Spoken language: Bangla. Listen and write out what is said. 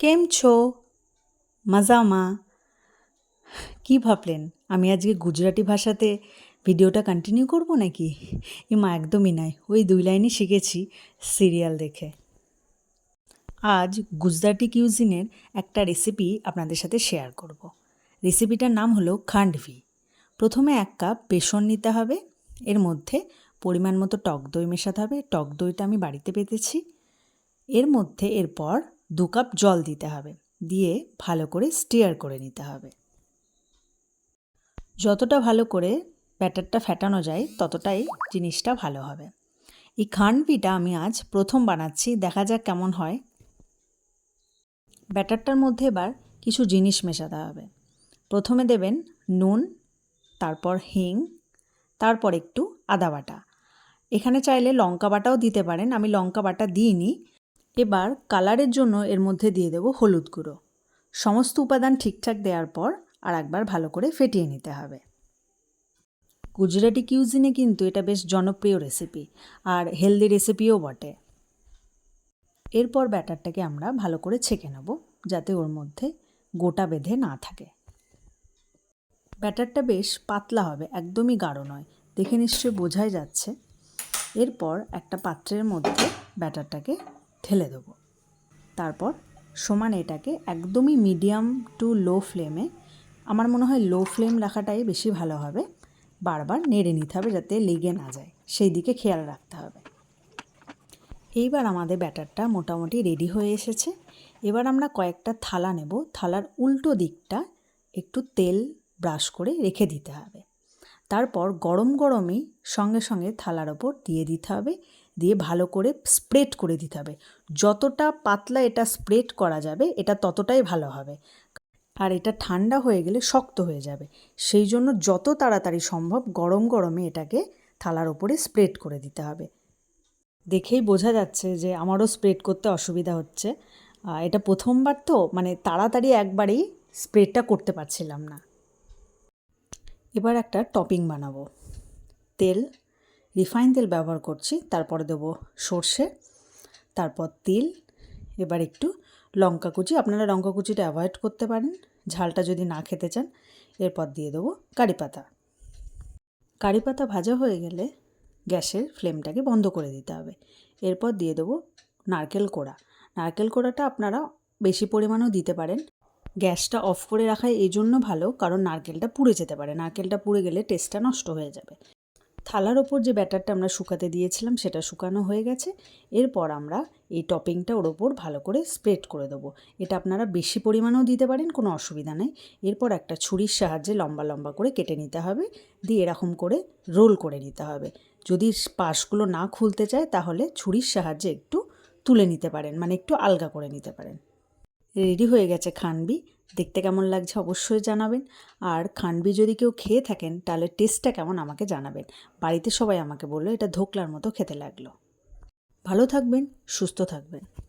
কেম ছো? মজামা কি ভাবলেন? আমি আজকে গুজরাটি ভাষাতে ভিডিওটা কন্টিনিউ করব নাকি? এ মা, একদমই নয় ওই দুই লাইনই শিখেছি সিরিয়াল দেখে। আজ গুজরাটি কিউজিনের একটা রেসিপি আপনাদের সাথে শেয়ার করব। রেসিপিটার নাম হলো খান্ডভি প্রথমে এক কাপ বেসন নিতে হবে। এর মধ্যে পরিমাণ মতো টক দই মেশাতে হবে। টক দইটা আমি বাড়িতে পেতেছি। এর মধ্যে এরপর দু কাপ জল দিতে হবে, দিয়ে ভালো করে স্টিয়ার করে নিতে হবে। যতটা ভালো করে ব্যাটারটা ফেটানো যায়, ততটাই জিনিসটা ভালো হবে। এই খান্ডবিটা আমি আজ প্রথম বানাচ্ছি, দেখা যাক কেমন হয়। ব্যাটারটার মধ্যে এবার কিছু জিনিস মেশাতে হবে। প্রথমে দেবেন নুন, তারপর হিং, তারপর একটু আদা বাটা। এখানে চাইলে লঙ্কা বাটাও দিতে পারেন, আমি লঙ্কা বাটা দিইনি। এবার কালারের জন্য এর মধ্যে দিয়ে দেবো হলুদ গুঁড়ো। সমস্ত উপাদান ঠিকঠাক দেওয়ার পর আর একবার ভালো করে ফেটিয়ে নিতে হবে। গুজরাটি কিউজিনে কিন্তু এটা বেশ জনপ্রিয় রেসিপি আর হেলদি রেসিপিও বটে। এরপর ব্যাটারটাকে আমরা ভালো করে ছেঁকে নেব যাতে ওর মধ্যে গোটা বেঁধে না থাকে। ব্যাটারটা বেশ পাতলা হবে, একদমই গাঢ় নয়, দেখে নিশ্চয়ই বোঝাই যাচ্ছে। এরপর একটা পাত্রের মধ্যে ব্যাটারটাকে ঢেলে দেবো। তারপর সমান এটাকে একদমই মিডিয়াম টু লো ফ্লেমে আমার মনে হয় লো ফ্লেম রাখাটাই বেশি ভালো হবে, বারবার নেড়ে নিতে হবে যাতে লেগে না যায়, সেই দিকে খেয়াল রাখতে হবে। এইবার আমাদের ব্যাটারটা মোটামুটি রেডি হয়ে এসেছে। এবার আমরা কয়েকটা থালা নেব, থালার উল্টো দিকটা একটু তেল ব্রাশ করে রেখে দিতে হবে। তারপর গরম গরমই সঙ্গে সঙ্গে থালার ওপর দিয়ে দিতে হবে দিয়ে ভালো করে স্প্রেড করে দিতে হবে। যতটা পাতলা এটা স্প্রেড করা যাবে, এটা ততটাই ভালো হবে। আর এটা ঠান্ডা হয়ে গেলে শক্ত হয়ে যাবে। সেই জন্য যত তাড়াতাড়ি সম্ভব গরম গরমে এটাকে থালার ওপরে স্প্রেড করে দিতে হবে। দেখেই বোঝা যাচ্ছে যে আমারও স্প্রেড করতে অসুবিধা হচ্ছে। এটা প্রথমবার তো মানে তাড়াতাড়ি একবারেই স্প্রেডটা করতে পারছিলাম না। এবার একটা টপিং বানাবো। তেল রিফাইন তেল ব্যবহার করছি, তারপরে দেবো সর্ষে, তারপর তিল, এবার একটু লঙ্কা কুচি। আপনারা লঙ্কা কুচিটা অ্যাভয়েড করতে পারেন, ঝালটা যদি না খেতে চান, এরপর দিয়ে দেবো কারি পাতা। কারি পাতা ভাজা হয়ে গেলে গ্যাসের ফ্লেমটাকে বন্ধ করে দিতে হবে। এরপর দিয়ে দেবো নারকেল কোড়া। নারকেল কোড়াটা আপনারা বেশি পরিমাণেও দিতে পারেন। গ্যাসটা অফ করে রাখা এই জন্য ভালো, কারণ নারকেলটা পুড়ে যেতে পারে। নারকেলটা পুড়ে গেলে টেস্টটা নষ্ট হয়ে যাবে। থালার ওপর যে ব্যাটারটা আমরা শুকাতে দিয়েছিলাম, সেটা শুকানো হয়ে গেছে। এরপর আমরা এই টপিংটা ওর ওপর ভালো করে স্প্রেড করে দেবো। এটা আপনারা বেশি পরিমাণেও দিতে পারেন, কোনো অসুবিধা নেই। এরপর একটা ছুরির সাহায্যে লম্বা লম্বা করে কেটে নিতে হবে, দিয়ে এরকম করে রোল করে নিতে হবে। যদি পাশগুলো না খুলতে চায়, তাহলে ছুরির সাহায্যে একটু তুলে নিতে পারেন মানে একটু আলগা করে নিতে পারেন। রেডি হয়ে গেছে খানবি। দেখতে কেমন লাগছে অবশ্যই জানাবেন। আর খানবি যদি কেউ খেয়ে থাকেন, তাহলে টেস্টটা কেমন আমাকে জানাবেন। বাড়িতে সবাই আমাকে বলল, এটা ধোকলার মতো খেতে লাগল। ভালো থাকবেন, সুস্থ থাকবেন।